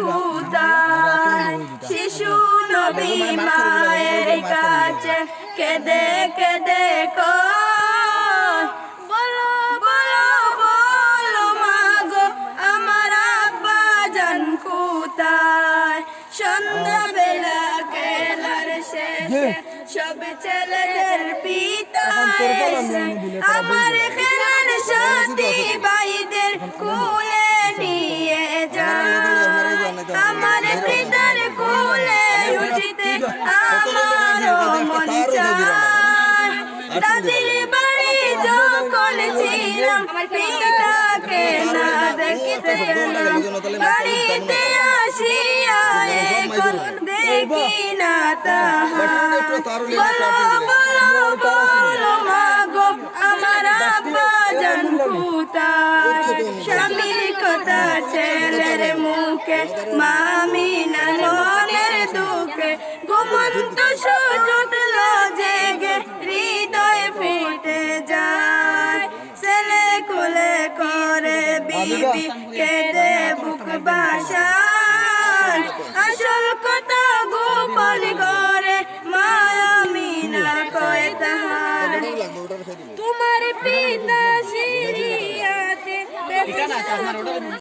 কোথায় শিশু নবী কাছে কেঁদে কেঁদে বলো বলো বলো আমার আব্বা জান কোথায়? সন্ধ্যাবেলা খেলার শেষে সব ছেলেদের পিতা আমার খেলার সতী বাইদের কোলে নিয়ে দাদির বাড়ি যখন ছিলাম পিতাকে না দেখিতে এলাম বাড়িতে আসিয়া এখন দেখি না তাহার বলো বলো বলো মাগো আমার আব্বা জান কোথায় স্বামীর কথা ছেলের মুখে মামিনা মনের দুঃখে ঘুমন্ত সুযোগ বিবি কেঁদে বুক বাসান। আসল কথা গোপন করে মায়ামিনা কয় তাহার। তোমার পিতা সিরিয়াতে